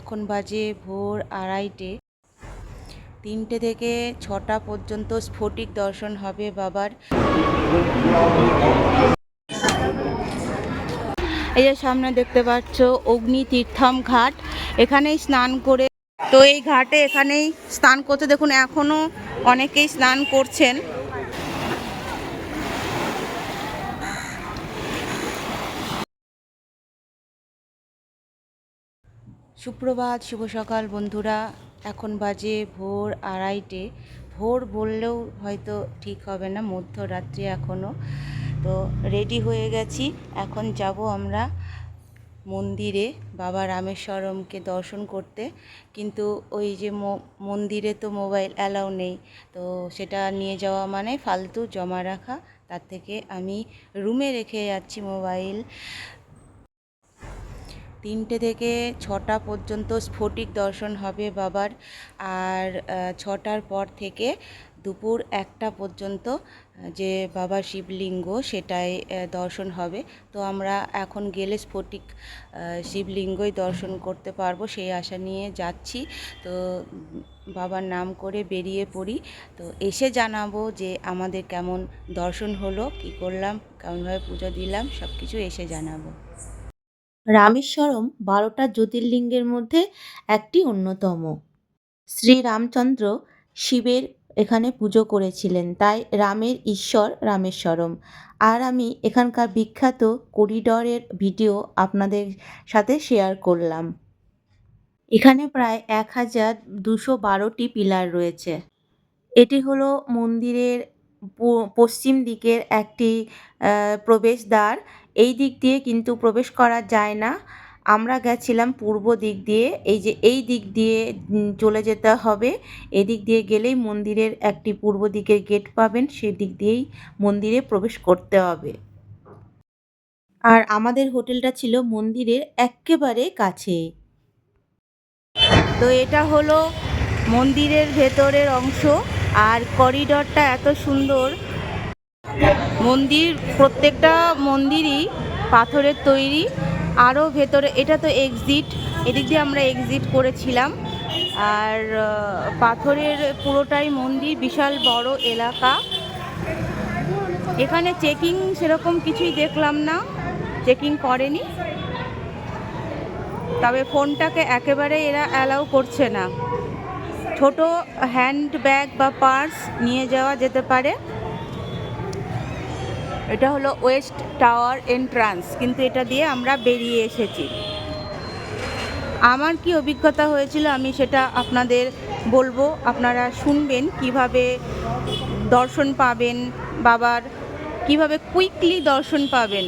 এখন বাজে ভোর আড়াইটে। তিনটে থেকে ছটা পর্যন্ত স্ফটিক দর্শন হবে বাবার। এই যে সামনে দেখতে পাচ্ছ অগ্নি তীর্থম ঘাট। এখানেই স্নান করে তো এই ঘাটে এখানেই স্নান করতে দেখুন, এখনও অনেকেই স্নান করছেন। সুপ্রভাত, শুভ সকাল বন্ধুরা। এখন বাজে ভোর আড়াইটে। ভোর বললেও হয়তো ঠিক হবে না, মধ্যরাত্রি এখনও তো রেডি হয়ে গেছি। এখন যাব আমরা মন্দিরে, বাবা রামেশ্বরমকে দর্শন করতে। কিন্তু ওই যে মন্দিরে তো মোবাইল অ্যালাউ নেই। তো সেটা নিয়ে যাওয়া মানে ফালতু জমা রাখা। তার থেকে আমি রুমে রেখে যাচ্ছি মোবাইল। তিনটে থেকে ছটা পর্যন্ত স্ফটিক দর্শন হবে বাবার। আর ছটার পর থেকে দুপুর একটা পর্যন্ত যে বাবা শিবলিঙ্গ সেটাই দর্শন হবে। তো আমরা এখন গেলে স্ফটিক শিবলিঙ্গই দর্শন করতে পারব সেই আশা নিয়ে যাচ্ছি। তো, বাবার নাম করে বেরিয়ে পড়ি। তো এসে জানাব যে আমাদের কেমন দর্শন হলো, কী করলাম, কেমনভাবে পুজো দিলাম সব কিছু এসে জানাব। রামেশ্বরম বারোটা জ্যোতির্লিঙ্গের মধ্যে একটি অন্যতম। শ্রী রামচন্দ্র শিবের এখানে পুজো করেছিলেন, তাই রামের ঈশ্বর রামেশ্বরম। আর আমি এখানকার বিখ্যাত করিডরের ভিডিও আপনাদের সাথে শেয়ার করলাম। এখানে প্রায় এক হাজার দুশো বারোটি পিলার রয়েছে। এটি হলো মন্দিরের পশ্চিম দিকের একটি প্রবেশদ্বার। এই দিক দিয়ে কিন্তু প্রবেশ করা যায় না। আমরা গেছিলাম পূর্ব দিক দিয়ে, এই যে এই দিক দিয়ে চলে যেতে হবে। এদিক দিয়ে গেলেই মন্দিরের একটি পূর্ব দিকের গেট পাবেন সেদিক দিয়েই মন্দিরে প্রবেশ করতে হবে। আর আমাদের হোটেলটা ছিল মন্দিরের এক্কেবারে কাছে। তো এটা হলো মন্দিরের ভেতরের অংশ। আর করিডরটা এত সুন্দর মন্দির, প্রত্যেকটা মন্দিরই পাথরের তৈরি। আরও ভেতরে, এটা তো এক্সিট এদিক দিয়ে আমরা এক্সিট করেছিলাম। আর পাথরের পুরোটাই মন্দির, বিশাল বড় এলাকা। এখানে চেকিং সেরকম কিছুই দেখলাম না চেকিং করেনি। তবে ফোনটাকে একেবারে এরা অ্যালাউ করছে না। ছোট হ্যান্ড ব্যাগ বা পার্স নিয়ে যাওয়া যেতে পারে। এটা হলো ওয়েস্ট টাওয়ার এন্ট্রান্স, কিন্তু এটা দিয়ে আমরা বেরিয়ে এসেছি। আমার কি অভিজ্ঞতা হয়েছিল আমি সেটা আপনাদের বলব। আপনারা শুনবেন কীভাবে দর্শন পাবেন, বাবার কীভাবে কুইকলি দর্শন পাবেন,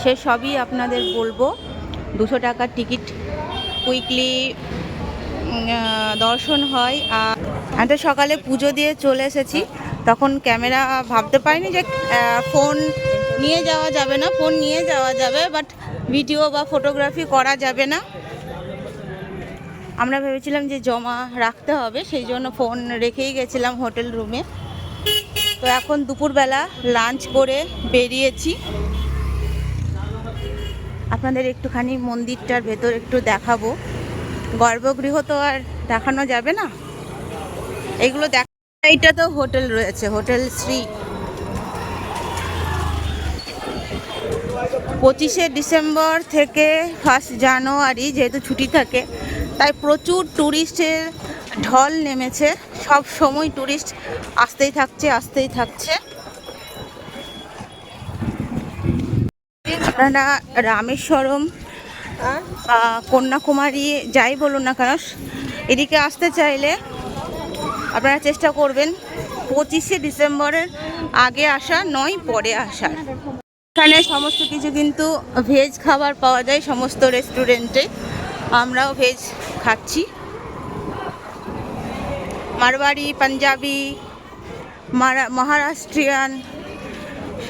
সে সবই আপনাদের বলব। দুশো টাকার টিকিট কুইকলি দর্শন হয়। আর তো সকালে পুজো দিয়ে চলে এসেছি। তখন ক্যামেরা ভাবতে পারিনি যে ফোন নিয়ে যাওয়া যাবে না, ফোন নিয়ে যাওয়া যাবে বাট ভিডিও বা ফটোগ্রাফি করা যাবে না। আমরা ভেবেছিলাম যে জমা রাখতে হবে, সেই জন্য ফোন রেখেই গেছিলাম হোটেল রুমে। তো এখন দুপুরবেলা লাঞ্চ করে বেরিয়েছি। আপনাদের একটুখানি মন্দিরটার ভেতর একটু দেখাবো। গর্ভগৃহ তো আর দেখানো যাবে না। এগুলো দেখ এইটা তো হোটেল রয়েছে, হোটেল শ্রী। পঁচিশে ডিসেম্বর থেকে ফার্স্ট জানুয়ারি যেহেতু ছুটি থাকে, তাই প্রচুর ট্যুরিস্টের ঢল নেমেছে, সব সময় ট্যুরিস্ট আসতেই থাকছে আসতেই থাকছে। আপনারা রামেশ্বরম কন্যাকুমারী যাই বলুন না কেন, এদিকে আসতে চাইলে আপনারা চেষ্টা করবেন পঁচিশে ডিসেম্বরের আগে আসা, নয় পরে আসার এখানে সমস্ত কিছু কিন্তু ভেজ খাবার পাওয়া যায় সমস্ত রেস্টুরেন্টে। আমরাও ভেজ খাচ্ছি। মারবাড়ি পাঞ্জাবি, মারা- মহারাষ্ট্রিয়ান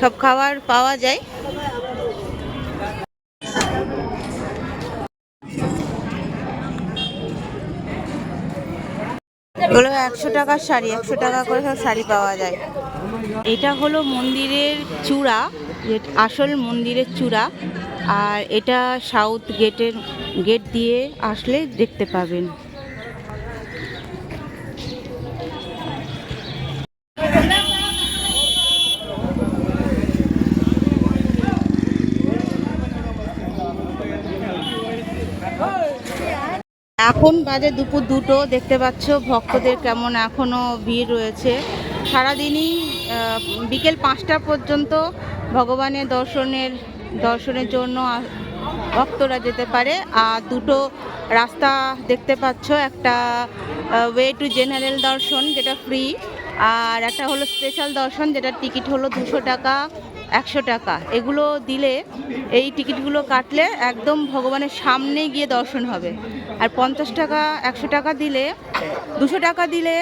সব খাবার পাওয়া যায়। এগুলো একশো টাকার শাড়ি, একশো টাকা করে সব শাড়ি পাওয়া যায়। এটা হলো মন্দিরের চূড়া আসল মন্দিরের চূড়া, আর এটা সাউথ গেটের গেট দিয়ে আসলে দেখতে পাবেন। এখন বাজে দুপুর দুটো, দেখতে পাচ্ছ ভক্তদের কেমন এখনও ভিড় রয়েছে। সারাদিনই বিকেল পাঁচটা পর্যন্ত ভগবানের দর্শনের দর্শনের জন্য ভক্তরা যেতে পারে। আর দুটো রাস্তা দেখতে পাচ্ছ, একটা ওয়ে টু জেনারেল দর্শন, যেটা ফ্রি আর একটা হলো স্পেশাল দর্শন, যেটার টিকিট হলো দুশো টাকা। একশো টাকা। এগুলো দিলে এই টিকিটগুলো কাটলে একদম ভগবানের সামনে গিয়ে দর্শন হবে। আর পঞ্চাশ টাকা, একশো টাকা দিলে, দুশো টাকা দিলে,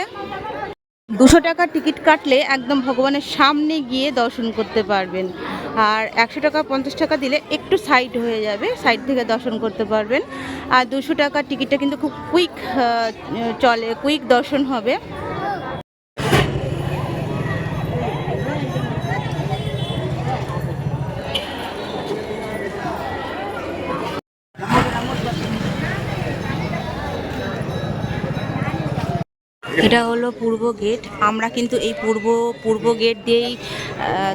দুশো টাকা টিকিট কাটলে একদম ভগবানের সামনে গিয়ে দর্শন করতে পারবেন। আর একশো টাকা, পঞ্চাশ টাকা দিলে একটু সাইড হয়ে যাবে সাইড থেকে দর্শন করতে পারবেন। আর দুশো টাকার টিকিটটা কিন্তু খুব কুইক চলে কুইক দর্শন হবে। এটা হলো পূর্ব গেট। আমরা কিন্তু এই পূর্ব পূর্ব গেট দিয়েই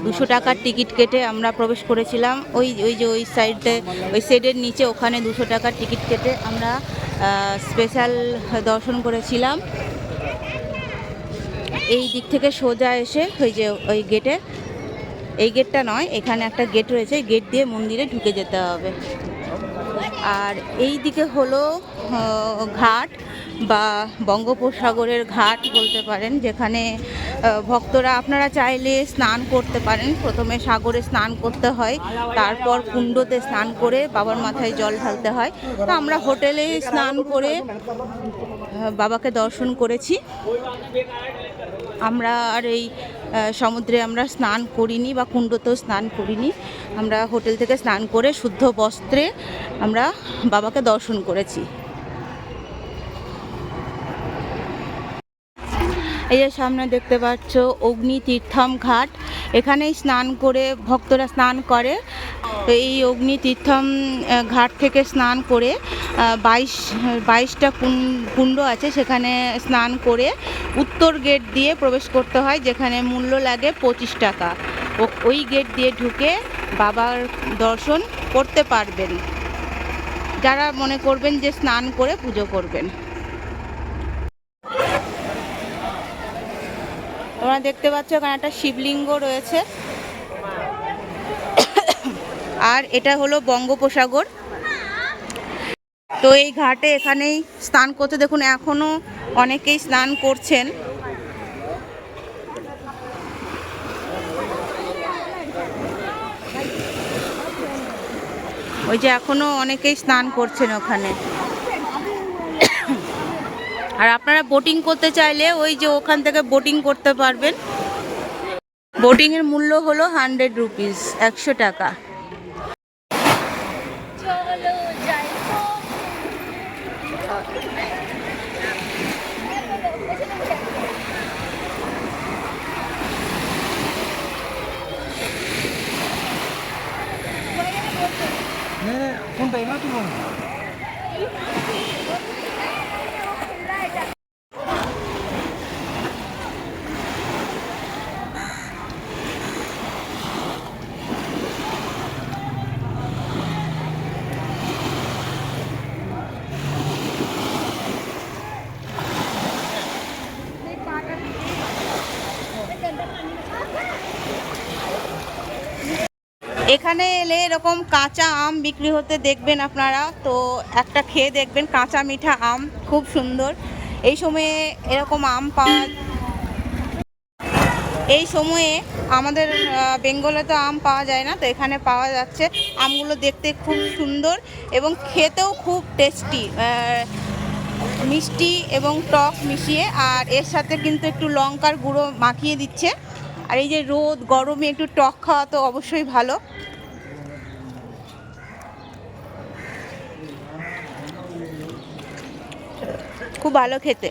দুশো টাকার টিকিট কেটে আমরা প্রবেশ করেছিলাম। ওই ওই যে ওই সাইডে, ওই সাইডের নিচে ওখানে দুশো টাকার টিকিট কেটে আমরা স্পেশাল দর্শন করেছিলাম। এই দিক থেকে সোজা এসে ওই যে ওই গেটে, এই গেটটা নয়, এখানে একটা গেট রয়েছে। গেট দিয়ে মন্দিরে ঢুকে যেতে হবে। আর এই দিকে হলো ঘাট বা বঙ্গোপসাগরের ঘাট বলতে পারেন, যেখানে ভক্তরা আপনারা চাইলে স্নান করতে পারেন। প্রথমে সাগরে স্নান করতে হয়, তারপর কুণ্ডতে স্নান করে বাবার মাথায় জল ঢালতে হয়। তো আমরা হোটেলে স্নান করে বাবাকে দর্শন করেছি। আমরা আর এই সমুদ্রে আমরা স্নান করিনি বা কুণ্ডতেও স্নান করিনি। আমরা হোটেল থেকে স্নান করে শুদ্ধ বস্ত্রে আমরা বাবাকে দর্শন করেছি। এই যে সামনে দেখতে পাচ্ছ অগ্নি তীর্থম ঘাট। এখানেই স্নান করে ভক্তরা স্নান করে। এই অগ্নি তীর্থম ঘাট থেকে স্নান করে বাইশ, বাইশটা কুণ্ড আছে সেখানে স্নান করে উত্তর গেট দিয়ে প্রবেশ করতে হয়, যেখানে মূল্য লাগে পঁচিশ টাকা। ওই গেট দিয়ে ঢুকে বাবার দর্শন করতে পারবেন। যারা মনে করবেন যে স্নান করে পুজো করবেন। তোমরা দেখতে পাচ্ছ এখানে একটা শিবলিঙ্গ রয়েছে। আর এটা হলো বঙ্গোপসাগর। তো এই ঘাটে এখানেই স্নান করতে, দেখুন এখনও অনেকেই স্নান করছেন। ওই যে এখনও অনেকেই স্নান করছেন ওখানে। আর আপনারা বোটিং করতে চাইলে ওই যে ওখান থেকে বোটিং করতে পারবেন। বোটিং এর মূল্য হলো হান্ড্রেড রুপিস একশো টাকা চলো যাই কোনটা এগুলো তুলবো না এখানে এলে এরকম কাঁচা আম বিক্রি হতে দেখবেন আপনারা। তো একটা খেয়ে দেখবেন কাঁচা মিঠা আম, খুব সুন্দর। এই সময়ে এরকম আম পাওয়া এই সময়ে আমাদের বেঙ্গলে তো আম পাওয়া যায় না, তো এখানে পাওয়া যাচ্ছে। আমগুলো দেখতে খুব সুন্দর এবং খেতেও খুব টেস্টি মিষ্টি এবং টক মিশিয়ে। আর এর সাথে কিন্তু একটু লঙ্কার গুঁড়ো মাখিয়ে দিচ্ছে। আর এই যে রোদ, গরমে একটু টক খাওয়া তো অবশ্যই ভালো। খুব ভালো খেতে।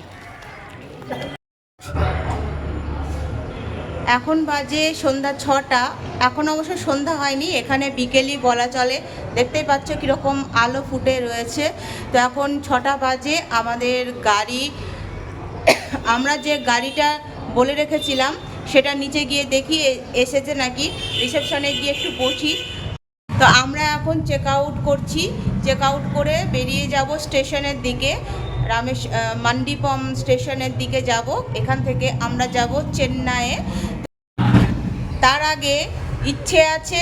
এখন বাজে সন্ধ্যা ছটা। এখন অবশ্য সন্ধ্যা হয়নি, এখানে বিকেলই বলা চলে। দেখতেই পাচ্ছ কীরকম আলো ফুটে রয়েছে। তো এখন ছটা বাজে, আমাদের গাড়ি। আমরা যে গাড়িটা বলে রেখেছিলাম সেটা নিচে গিয়ে দেখি এসেছে নাকি। রিসেপশনে গিয়ে একটু বসি। তো আমরা এখন চেক আউট করছি। চেক আউট করে বেরিয়ে যাব স্টেশনের দিকে। রামেশ মান্ডিপম স্টেশনের দিকে যাব। এখান থেকে আমরা যাব চেন্নাইয়ে। তার আগে ইচ্ছে আছে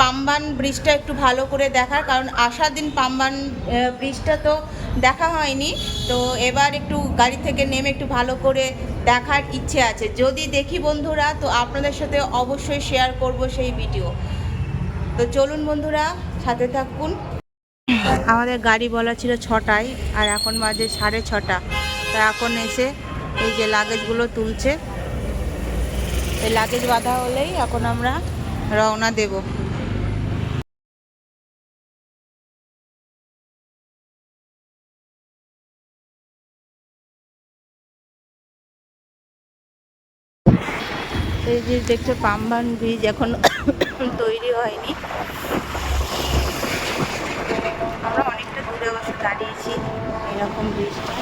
পাম্বান ব্রিজটা একটু ভালো করে দেখার, কারণ আসার দিন পাম্বান ব্রিজটা তো দেখা হয়নি। তো এবার একটু গাড়ি থেকে নেমে একটু ভালো করে দেখার ইচ্ছে আছে। যদি দেখি বন্ধুরা, তো আপনাদের সাথে অবশ্যই শেয়ার করব সেই ভিডিও তো চলুন বন্ধুরা, সাথে থাকুন। আমাদের গাড়ি বলা ছিল ছটায়, আর এখন বাজে সাড়ে ছটা। তা এখন এসে এই যে লাগেজগুলো তুলছে। এই লাগেজ বাঁধা হলেই এখন আমরা রওনা দেব। এই যে দেখছ, পাম্বান ব্রিজ এখন তৈরি হয়নি। আমরা অনেকটা দূরে অবশ্য দাঁড়িয়েছি এরকম ব্রিজটা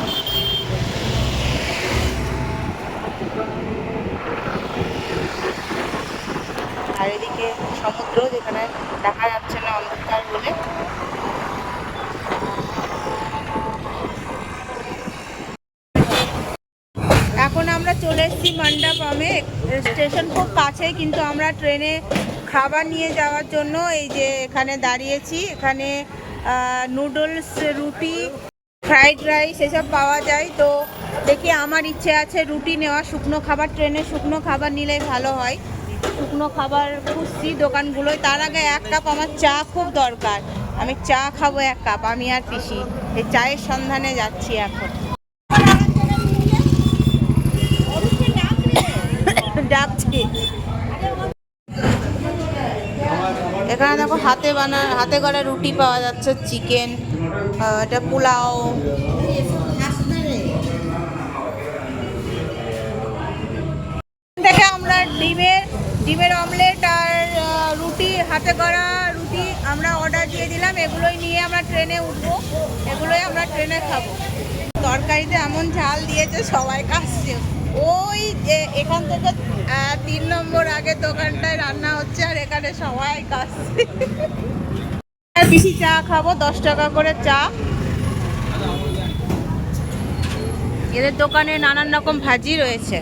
আর এদিকে সমুদ্র যেখানে দেখা যাচ্ছে না অন্ধকার বলে এখন আমরা চলে এসেছি মণ্ডপমে স্টেশন খুব কাছে কিন্তু আমরা ট্রেনে খাবার নিয়ে যাওয়ার জন্য এই যে এখানে দাঁড়িয়েছি। এখানে নুডলস, রুটি, ফ্রাইড রাইস এসব পাওয়া যায়। তো দেখি আমার ইচ্ছে আছে রুটি নেওয়া। শুকনো খাবার, ট্রেনে শুকনো খাবার নিলেই ভালো হয়। শুকনো খাবার খুঁজছি দোকানগুলোয়। তার আগে এক কাপ আমার চা খুব দরকার। আমি চা খাব এক কাপ, আমি আর পিসি। এই চায়ের সন্ধানে যাচ্ছি এখন। ডাকছি। এখানে দেখো হাতে বানা, হাতে করা রুটি পাওয়া যাচ্ছে, চিকেন এটা পোলাও। থেকে আমরা ডিমের ডিমের অমলেট আর রুটি, হাতে করা রুটি আমরা অর্ডার দিয়ে দিলাম। এগুলোই নিয়ে আমরা ট্রেনে উঠবো। এগুলোই আমরা ট্রেনে খাব। তরকারিতে এমন ঝাল দিয়েছে, সবাই কাশছে। ওই যে এখান থেকে তিন নম্বর আগে দোকানটায় রান্না হচ্ছে আর এখানে সবাই কাজ বেশি চা খাব, দশ টাকা করে চা। এদের দোকানে নানান রকম ভাজি রয়েছে।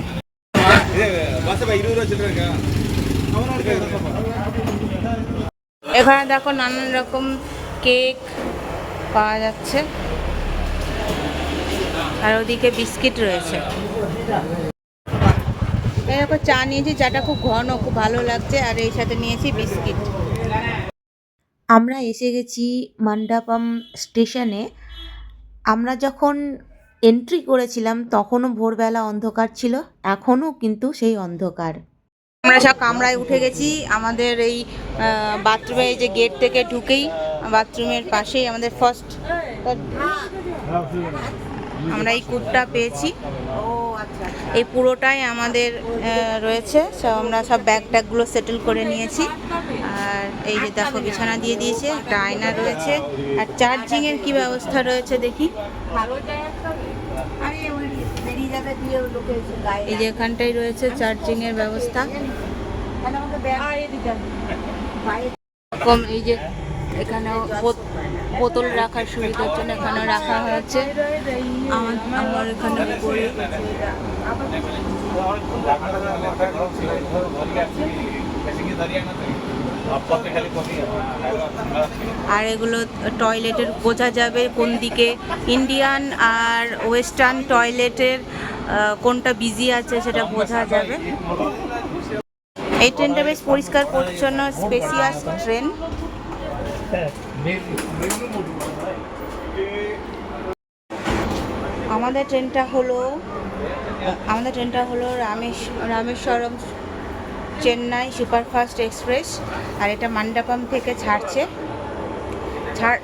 এখানে দেখো নানান রকম কেক পাওয়া যাচ্ছে। আর ওদিকে বিস্কিট রয়েছে। এরকম চা নিয়েছি চাটা খুব ঘন খুব ভালো লাগছে আর এই সাথে নিয়েছি বিস্কিট। আমরা এসে গেছি মণ্ডপম স্টেশনে। আমরা যখন এন্ট্রি করেছিলাম তখনও ভোরবেলা অন্ধকার ছিল এখনও কিন্তু সেই অন্ধকার। আমরা সব কামরায় উঠে গেছি আমাদের এই বাথরুমে যে গেট থেকে ঢুকেই বাথরুমের পাশেই আমাদের ফার্স্ট আমরা এই কুটটা পেয়েছি। এই পুরোটাই আমাদের রয়েছে। সব আমরা সব ব্যাগ ট্যাগগুলো সেটেল করে নিয়েছি। আর এই যে দেখো বিছানা দিয়ে দিয়েছে একটা আয়না রয়েছে। আর চার্জিংয়ের কি ব্যবস্থা রয়েছে দেখি? এই যে এখানটাই রয়েছে চার্জিংয়ের ব্যবস্থা। এরকম এই যে এখানেও বোত- বোতল রাখার সুবিধার জন্য এখানে রাখা হয়েছে। আমার এখানে আর এগুলো টয়লেটের বোঝা যাবে কোন দিকে। ইন্ডিয়ান আর ওয়েস্টার্ন টয়লেটের কোনটা বিজি আছে সেটা বোঝা যাবে। এই ট্রেনটা বেশ পরিষ্কার, পরিচ্ছন্ন স্পেসিয়াস ট্রেন। আমাদের ট্রেনটা হলো, আমাদের ট্রেনটা হলো রামেশ, রামেশ্বরম চেন্নাই সুপারফাস্ট এক্সপ্রেস, আর এটা মান্ডাপাম থেকে ছাড়ছে। ছাড়,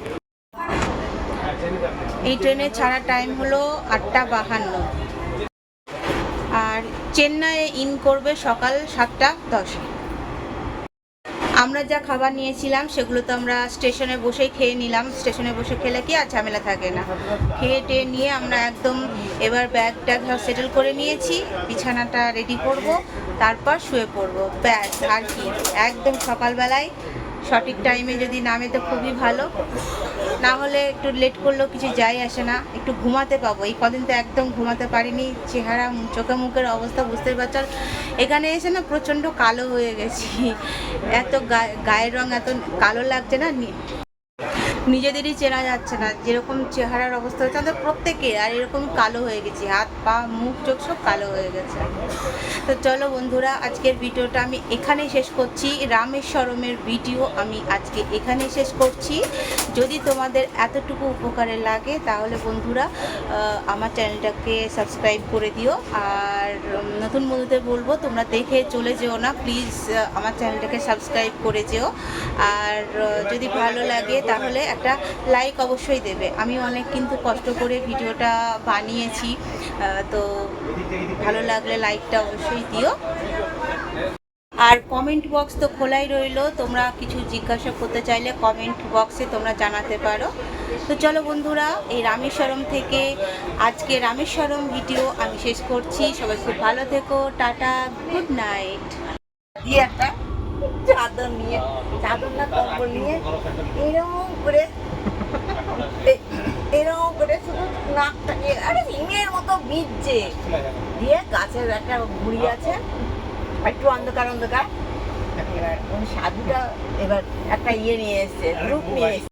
এই ট্রেনের ছাড়ার টাইম হলো আটটা বাহান্ন। আর চেন্নাইয়ে ইন করবে সকাল সাতটা দশে। আমরা যা খাবার নিয়েছিলাম, সেগুলো তো আমরা স্টেশনে বসেই খেয়ে নিলাম। স্টেশনে বসে খেলে কি আর ঝামেলা থাকে না। খেয়ে টেয়ে নিয়ে আমরা একদম এবার ব্যাগ ট্যাগ সেটেল করে নিয়েছি, বিছানাটা রেডি করব, তারপর শুয়ে পড়ব। ব্যাস, আর কি। একদম সকালবেলায় সঠিক টাইমে যদি নামে তো খুবই ভালো। না হলে একটু লেট করলেও কিছু যাই আসে না। একটু ঘুমাতে পাবো। এই কদিন তো একদম ঘুমাতে পারিনি। চেহারা চোখে মুখের অবস্থা বুঝতেই পারছ। এখানে এসে না প্রচণ্ড কালো হয়ে গেছি। এত গায়ে- গায়ের রং এত কালো লাগছে নি- নিজেদেরই চেনা যাচ্ছে না, যেরকম চেহারার অবস্থা হচ্ছে আমাদের প্রত্যেকে আর এরকম কালো হয়ে গেছি, হাত, পা, মুখ, চোখ সব কালো হয়ে গেছে। তো চলো বন্ধুরা, আজকের ভিডিওটা আমি এখানেই শেষ করছি, রামেশ্বরমের ভিডিও আমি আজকে এখানেই শেষ করছি। যদি তোমাদের এতটুকু উপকারে লাগে, তাহলে বন্ধুরা আমার চ্যানেলটাকে সাবস্ক্রাইব করে দিও, আর নতুন বন্ধুদের বলব, তোমরা দেখে চলে যেও না, প্লিজ আমার চ্যানেলটাকে সাবস্ক্রাইব করে যেও। আর যদি ভালো লাগে, তাহলে একটা লাইক অবশ্যই দেবে। আমি অনেক কিন্তু কষ্ট করে ভিডিওটা বানিয়েছি তো ভালো লাগলে লাইকটা অবশ্যই দিও। আর কমেন্ট বক্স তো খোলাই রইল, তোমরা কিছু জিজ্ঞাসা করতে চাইলে কমেন্ট বক্সে তোমরা জানাতে পারো। তো চলো বন্ধুরা, এই রামেশ্বরম থেকে আজকে রামেশ্বরম ভিডিও আমি শেষ করছি। সবাই খুব ভালো থেকো, টাটা গুড নাইট দিয়ে একটা চাদর নিয়ে, চাদর না কম্বল নিয়ে এরকম করে এরকম করে শুধু নাকটাকে আরে হিমের মতো ভিজছে। দিয়ে গাছের একটা গুড়ি আছে, একটু অন্ধকার অন্ধকার। এবার ওই সাধুটা এবার একটা ইয়ে নিয়ে এসছে গ্রুপ নিয়ে এসছে।